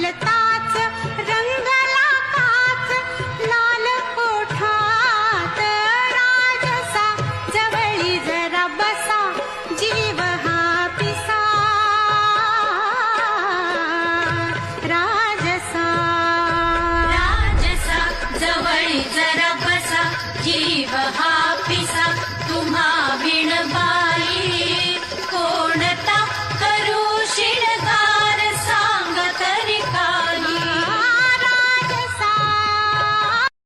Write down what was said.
फुलताच रंगला काच लाल जीव हा राजसा. राजसा जवळी जरा बसा जीव हा पिसा.